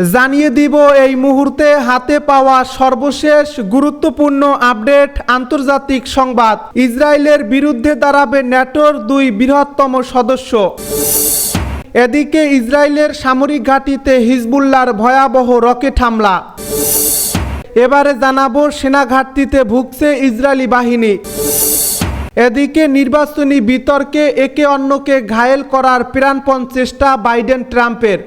জানিয়ে দিব এই মুহূর্তে হাতে পাওয়া সর্বশেষ গুরুত্বপূর্ণ আপডেট আন্তর্জাতিক সংবাদ। ইসরায়েলের বিরুদ্ধে দাঁড়াবে ন্যাটোর দুই বৃহত্তম সদস্য। এদিকে ইসরায়েলের সামরিক ঘাঁটিতে হিজবুল্লার ভয়াবহ রকেট হামলা। এবারে জানাব সেনা ঘাটতিতে ভুগছে ইসরায়েলি বাহিনী। এদিকে নির্বাচনী বিতর্কে একে অন্যকে ঘায়েল করার প্রাণপণ চেষ্টা বাইডেন ট্রাম্পের।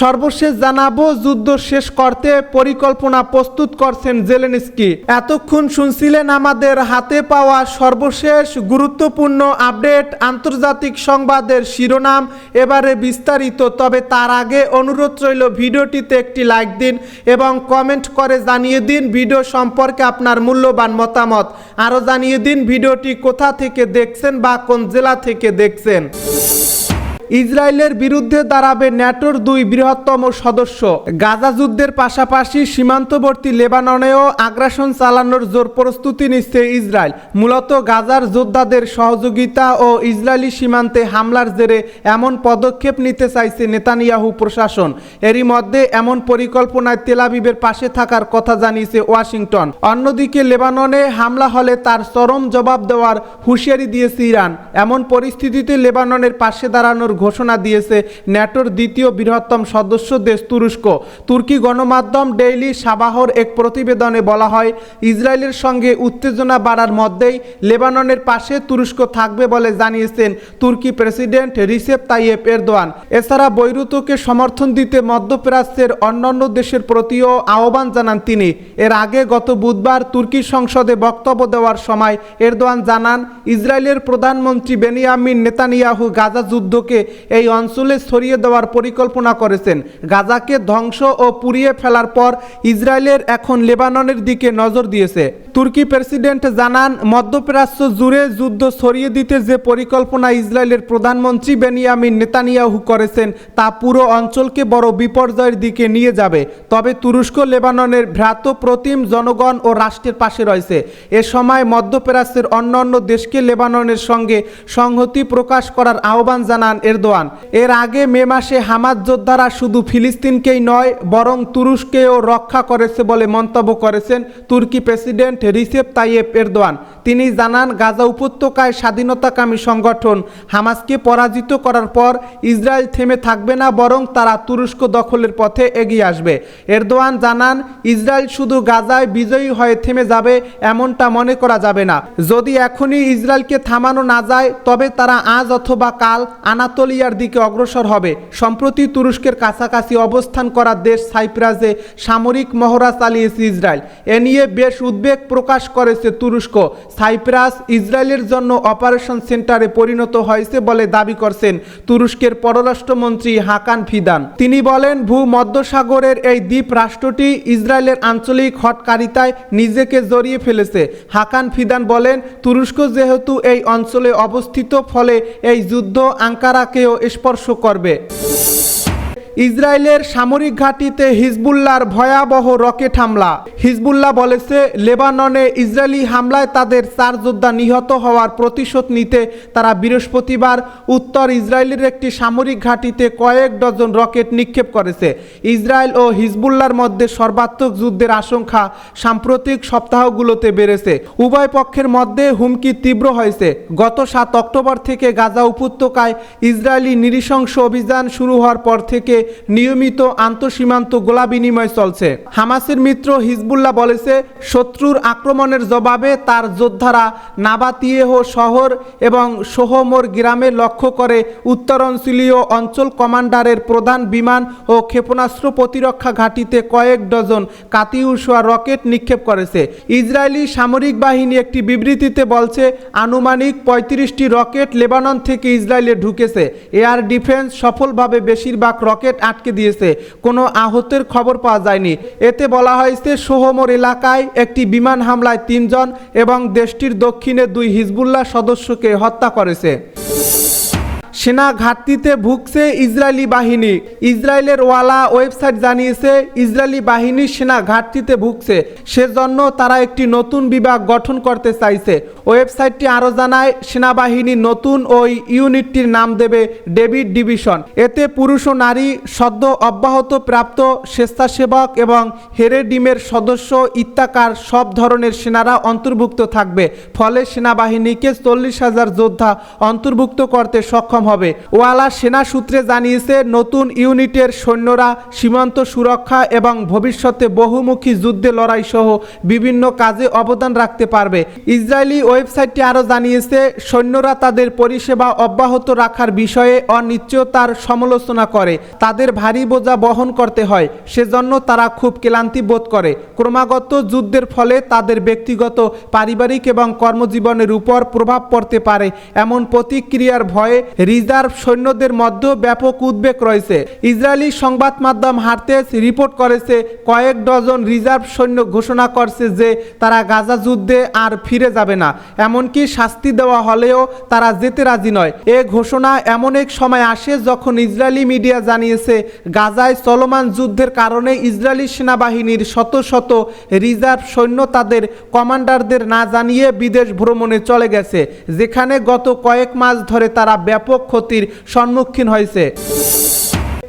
সর্বশেষ জানাব, যুদ্ধ শেষ করতে পরিকল্পনা প্রস্তুত করছেন জেলেনস্কি। এতক্ষণ শুনছিলেন আমাদের হাতে পাওয়া সর্বশেষ গুরুত্বপূর্ণ আপডেট, আন্তর্জাতিক সংবাদের শিরোনাম, এবারে বিস্তারিত। তবে তার আগে অনুরোধ রইল ভিডিওটিতে একটি লাইক দিন এবং কমেন্ট করে জানিয়ে দিন ভিডিও সম্পর্কে আপনার মূল্যবান মতামত। আরও জানিয়ে দিন ভিডিওটি কোথা থেকে দেখছেন বা কোন জেলা থেকে দেখছেন। ইসরায়েলের বিরুদ্ধে দাঁড়াবে ন্যাটোর দুই বৃহত্তম সদস্য। গাজা যুদ্ধের পাশাপাশি সীমান্তবর্তী লেবাননেও আগ্রাসন চালানোর জোর প্রস্তুতি নিচ্ছে ইসরায়েল। মূলত গাজার যোদ্ধাদের সহযোগিতা ও ইসরায়েলি সীমান্তে হামলার জেরে এমন পদক্ষেপ নিতে চাইছে নেতানিয়াহু প্রশাসন। এরই মধ্যে এমন পরিকল্পনায় তেলাবিবের পাশে থাকার কথা জানিয়েছে ওয়াশিংটন। অন্যদিকে লেবাননে হামলা হলে তার চরম জবাব দেওয়ার হুঁশিয়ারি দিয়েছে ইরান। এমন পরিস্থিতিতে লেবাননের পাশে দাঁড়ানোর ঘোষণা দিয়েছে ন্যাটোর দ্বিতীয় বৃহত্তম সদস্য দেশ তুরস্ক। তুর্কি গণমাধ্যম ডেইলি সাবাহর এক প্রতিবেদনে বলা হয়, ইসরায়েলের সঙ্গে উত্তেজনা বাড়ার মধ্যেই লেবাননের পাশে তুরস্ক থাকবে বলে জানিয়েছেন তুর্কি প্রেসিডেন্ট রিসেপ তাইয়েপ এরদোয়ান। এছাড়া বৈরুতকে সমর্থন দিতে মধ্যপ্রাচ্যের অন্যান্য দেশের প্রতিও আহ্বান জানান তিনি। এর আগে গত বুধবার তুর্কি সংসদে বক্তব্য দেওয়ার সময় এরদোয়ান জানান, ইসরায়েলের প্রধানমন্ত্রী বেনিয়ামিন নেতানিয়াহু গাজা যুদ্ধকে এই অঞ্চলে ছড়িয়ে দেওয়ার পরিকল্পনা করেছেন। গাজাকে ধ্বংস ও পুড়িয়ে ফেলার পর ইসরায়েলের এখন লেবাননের দিকে নজর দিয়েছে। তুর্কি প্রেসিডেন্ট জানান, মধ্যপ্রাচ্য জুড়ে যুদ্ধ ছড়িয়ে দিতে যে পরিকল্পনা ইসরায়েলের প্রধানমন্ত্রী বেনিয়ামিন নেতানিয়াহু করেছেন, তা পুরো অঞ্চলকে বড় বিপর্যয়ের দিকে নিয়ে যাবে। তবে তুরস্ক, লেবাননের ভ্রাত প্রতিম জনগণ ও রাষ্ট্রের পাশে রয়েছে। এ সময় মধ্যপ্রাচ্যের অন্যান্য দেশকে লেবাননের সঙ্গে সংহতি প্রকাশ করার আহ্বান জানান এরদোয়ান এর আগে মে মাসে হামাদ যোদ্ধারা শুধু ফিলিস্তিনকেই নয়, বরং তুরস্কেও রক্ষা করেছে বলে মন্তব্য করেছেন তুর্কি প্রেসিডেন্ট রিসেপ তাইয়েপ এরদোয়ান। তিনি জানান, গাজা উপত্যকায় স্বাধীনতাকামী সংগঠন হামাসকে পরাজিত করার পর ইসরায়েল থেমে থাকবে না, বরং তারা তুরস্ক দখলের পথে এগিয়ে আসবে। এরদোয়ান জানান, ইসরায়েল শুধু গাজায় বিজয়ী হয়ে থেমে যাবে এমনটা মনে করা যাবে না। যদি এখনই ইসরায়েলকে থামানো না যায়, তবে তারা আজ অথবা কাল আনাতোলিয়ার দিকে অগ্রসর হবে। সম্প্রতি তুরস্কের কাছাকাছি অবস্থান করা দেশ সাইপ্রাসে সামরিক মহড়া চালিয়েছে ইসরায়েল। এ নিয়ে বেশ উদ্বেগ প্রকাশ করেছে তুরস্ক। সাইপ্রাস ইসরায়েলের জন্য অপারেশন সেন্টারে পরিণত হয়েছে বলে দাবি করছেন তুরস্কের পররাষ্ট্রমন্ত্রী হাকান ফিদান। তিনি বলেন ভূমধ্যসাগরের এই দ্বীপ রাষ্ট্রটি ইসরায়েলের আঞ্চলিক হটকারিতায় নিজেকে জড়িয়ে ফেলেছে। হাকান ফিদান বলেন, তুরস্ক যেহেতু এই অঞ্চলে অবস্থিত, ফলে এই যুদ্ধ আঙ্কারাকেও স্পর্শ করবে। ইসরায়েলের সামরিক ঘাঁটিতে হিজবুল্লার ভয়াবহ রকেট হামলা। হিজবুল্লাহ বলেছে, লেবাননে ইসরায়েলি হামলায় তাদের চার যোদ্ধা নিহত হওয়ার প্রতিশোধ নিতে তারা বৃহস্পতিবার উত্তর ইসরায়েলের একটি সামরিক ঘাঁটিতে কয়েক ডজন রকেট নিক্ষেপ করেছে। ইসরায়েল ও হিজবুল্লার মধ্যে সর্বাত্মক যুদ্ধের আশঙ্কা সাম্প্রতিক সপ্তাহগুলোতে বেড়েছে। উভয় পক্ষের মধ্যে হুমকি তীব্র হয়েছে। গত সাত অক্টোবর থেকে গাজা উপত্যকায় ইসরায়েলি নৃশংস অভিযান শুরু হওয়ার পর থেকে নিয়মিত আন্তঃসীমান্ত গোলা বিনিময় চলছে। হামাসের মিত্র হিজবুল্লাহ বলেছে, শত্রুর আক্রমণের জবাবে তার যোদ্ধারা নাবাতিয়েহ শহর এবং সোহমোর গ্রামে লক্ষ্য করে উত্তরাঞ্চলীয় অঞ্চল কমান্ডারের প্রধান বিমান ও ক্ষেপণাস্ত্র প্রতিরক্ষা ঘাঁটিতে কয়েক ডজন কাতিউসোয়া রকেট নিক্ষেপ করেছে। ইসরায়েলি সামরিক বাহিনী একটি বিবৃতিতে বলছে, আনুমানিক পঁয়ত্রিশটি রকেট লেবানন থেকে ইসরায়েলে ঢুকেছে। এয়ার ডিফেন্স সফলভাবে বেশিরভাগ রকেট আটকে দিয়েছে। কোনো আহতের খবর পাওয়া যায়নি। এতে বলা হয়েছে, সোহমর এলাকায় একটি বিমান হামলায় তিনজন এবং দেশটির দক্ষিণে দুই হিজবুল্লাহ সদস্যকে হত্যা করেছে। সেনা ঘাটতিতে ভুগছে ইসরায়েলি বাহিনী। ইসরায়েলের ওয়ালা ওয়েবসাইট জানিয়েছে, ইসরায়েলি বাহিনী সেনা ঘাটতিতে ভুগছে। সেজন্য তারা একটি নতুন বিভাগ গঠন করতে চাইছে। ওয়েবসাইটটি আরও জানায়, সেনাবাহিনী নতুন ওই ইউনিটটির নাম দেবে ডেভিড ডিভিশন। এতে পুরুষ ও নারী, সদ্য অব্যাহত প্রাপ্ত স্বেচ্ছাসেবক এবং হেরেডিমের সদস্য ইত্যাকার সব ধরনের সেনারা অন্তর্ভুক্ত থাকবে। ফলে সেনাবাহিনীকে চল্লিশ হাজার যোদ্ধা অন্তর্ভুক্ত করতে সক্ষম হবে। ওয়ালা সেনা সূত্রে জানিয়েছে, নতুন ইউনিটের সৈন্যরা সীমান্ত সুরক্ষা এবং ভবিষ্যতে বহুমুখী যুদ্ধে লড়াই সহ বিভিন্ন কাজে অবদান রাখতে পারবে। ইসরায়েলি ওয়েবসাইটটি আরও জানিয়েছে, সৈন্যরা তাদের পরিষেবা অব্যাহত রাখার বিষয়ে অনিশ্চয়তার সমালোচনা করে। তাদের ভারী বোঝা বহন করতে হয়, সেজন্য তারা খুব ক্লান্তি বোধ করে। ক্রমাগত যুদ্ধের ফলে তাদের ব্যক্তিগত, পারিবারিক এবং কর্মজীবনের উপর প্রভাব পড়তে পারে। এমন প্রতিক্রিয়ার ভয়ে রিজার্ভ সৈন্যদের মধ্যে ব্যাপক উদ্বেগ রয়েছে। ইসরায়েলি সংবাদ মাধ্যম হারতেস রিপোর্ট করেছে, কয়েক ডজন রিজার্ভ সৈন্য ঘোষণা করছে যে তারা গাজা যুদ্ধে আর ফিরে যাবে না। এমনকি শাস্তি দেওয়া হলেও তারা যেতে রাজি নয়। এ ঘোষণা এমন এক সময় আসে যখন ইসরায়েলি মিডিয়া জানিয়েছে, গাজায় চলমান যুদ্ধের কারণে ইসরায়েলি সেনাবাহিনীর শত শত রিজার্ভ সৈন্য তাদের কমান্ডারদের না জানিয়ে বিদেশ ভ্রমণে চলে গেছে, যেখানে গত কয়েক মাস ধরে তারা ব্যাপক ক্ষতির সম্মুখীন হয়েছে।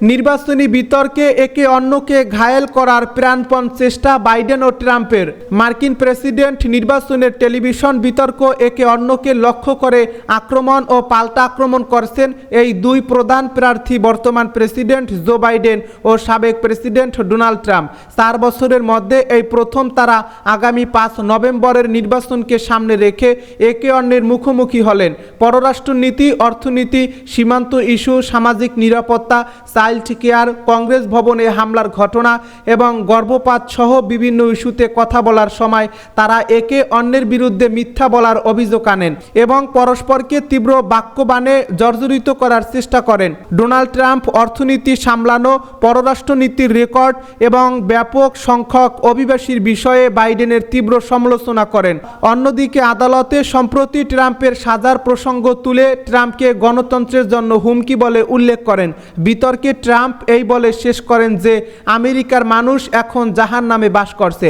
নির্বাচনী বিতর্কে একে অন্যকে ঘায়েল করার প্রাণপণ চেষ্টা বাইডেন ও ট্রাম্পের। মার্কিন প্রেসিডেন্ট নির্বাচনের টেলিভিশন বিতর্ক একে অন্যকে লক্ষ্য করে আক্রমণ ও পাল্টা আক্রমণ করছেন এই দুই প্রধান প্রার্থী বর্তমান প্রেসিডেন্ট জো বাইডেন ও সাবেক প্রেসিডেন্ট ডোনাল্ড ট্রাম্প। চার বছরের মধ্যে এই প্রথম তারা আগামী পাঁচ নভেম্বরের নির্বাচনকে সামনে রেখে একে অন্যের মুখোমুখি হলেন। পররাষ্ট্রনীতি, অর্থনীতি, সীমান্ত ইস্যু, সামাজিক নিরাপত্তা চাইল্ড কেয়ার কংগ্রেস ভবনে হামলার ঘটনা এবং গর্ভপাত সহ বিভিন্ন ইস্যুতে কথা বলার সময় তারা একে অন্যের বিরুদ্ধে মিথ্যা বলার অভিযোগ আনেন এবং পরস্পরকে তীব্র বাক্যবাণে জর্জরিত করার চেষ্টা করেন। ডোনাল্ড ট্রাম্প অর্থনীতি সামলানো, পররাষ্ট্রনীতির রেকর্ড এবং ব্যাপক সংখ্যক অভিবাসীর বিষয়ে বাইডেনের তীব্র সমালোচনা করেন। অন্যদিকে আদালতে সম্প্রতি ট্রাম্পের সাজার প্রসঙ্গ তুলে ট্রাম্পকে গণতন্ত্রের জন্য হুমকি বলে উল্লেখ করেন। বিতর্কে ট্রাম্প এই বলে শেষ করেন যে আমেরিকার মানুষ এখন জাহান নামে বাস করছে।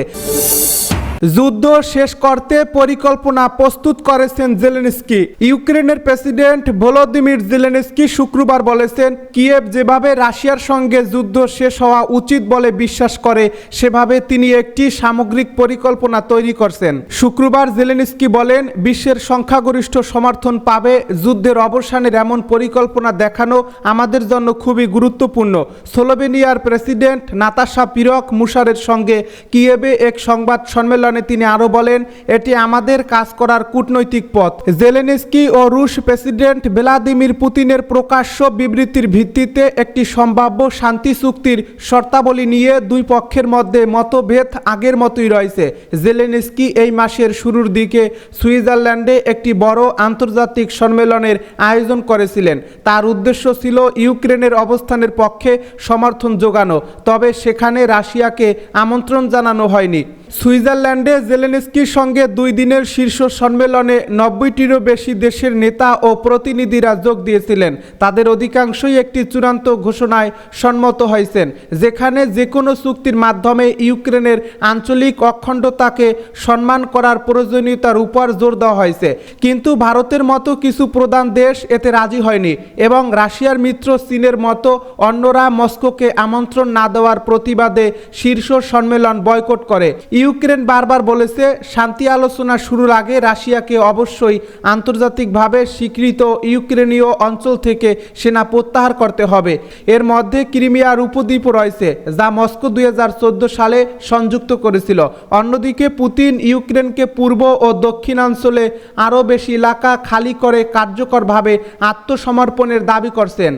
যুদ্ধ শেষ করতে পরিকল্পনা প্রস্তুত করেছেন জেলেনস্কি। ইউক্রেনের প্রেসিডেন্ট ভলোদিমির জেলেনস্কি শুক্রবার বলেছেন, কিয়েভ যেভাবে রাশিয়ার সঙ্গে যুদ্ধ শেষ হওয়া উচিত বলে বিশ্বাস করে, সেভাবে তিনি একটি সামগ্রিক পরিকল্পনা তৈরি করছেন। শুক্রবার জেলেনস্কি বলেন, বিশ্বের সংখ্যাগরিষ্ঠ সমর্থন পাবে, যুদ্ধের অবসানের এমন পরিকল্পনা দেখানো আমাদের জন্য খুবই গুরুত্বপূর্ণ। স্লোভেনিয়ার প্রেসিডেন্ট নাতাশা পিরক মুশারের সঙ্গে কিয়েভে এক সংবাদ সম্মেলনে তিনি আরও বলেন, এটি আমাদের কাজ করার কূটনৈতিক পথ। জেলেনস্কি ও রুশ প্রেসিডেন্ট ভ্লাদিমির পুতিনের প্রকাশ্য বিবৃতির ভিত্তিতে একটি সম্ভাব্য শান্তি চুক্তির শর্তাবলী নিয়ে দুই পক্ষের মধ্যে মতভেদ আগের মতোই রয়েছে। জেলেনস্কি এই মাসের শুরুর দিকে সুইজারল্যান্ডে একটি বড় আন্তর্জাতিক সম্মেলনের আয়োজন করেছিলেন। তার উদ্দেশ্য ছিল ইউক্রেনের অবস্থানের পক্ষে সমর্থন যোগানো তবে সেখানে রাশিয়াকে আমন্ত্রণ জানানো হয়নি। সুইজারল্যান্ডে জেলেনস্কির সঙ্গে দুই দিনের শীর্ষ সম্মেলনে নব্বইটিরও বেশি দেশের নেতা ও প্রতিনিধিরা যোগ দিয়েছিলেন। তাদের অধিকাংশই একটি চূড়ান্ত ঘোষণায় সম্মত হয়েছেন, যেখানে যে কোনো চুক্তির মাধ্যমে ইউক্রেনের আঞ্চলিক অখণ্ডতাকে সম্মান করার প্রয়োজনীয়তার উপর জোর দেওয়া হয়েছে। কিন্তু ভারতের মতো কিছু প্রধান দেশ এতে রাজি হয়নি এবং রাশিয়ার মিত্র চীনের মতো অন্যরা মস্কোকে আমন্ত্রণ না দেওয়ার প্রতিবাদে শীর্ষ সম্মেলন বয়কট করে। ইউক্রেন বারবার বলেছে, শান্তি আলোচনা শুরুর আগে রাশিয়াকে অবশ্যই আন্তর্জাতিকভাবে স্বীকৃত ইউক্রেনীয় অঞ্চল থেকে সেনা প্রত্যাহার করতে হবে। এর মধ্যে ক্রিমিয়ার উপদ্বীপও রয়েছে, যা মস্কো দুই হাজার চোদ্দ সালে সংযুক্ত করেছিল। অন্যদিকে পুতিন ইউক্রেনকে পূর্ব ও দক্ষিণাঞ্চলে আরও বেশি এলাকা খালি করে কার্যকরভাবে আত্মসমর্পণের দাবি করছেন।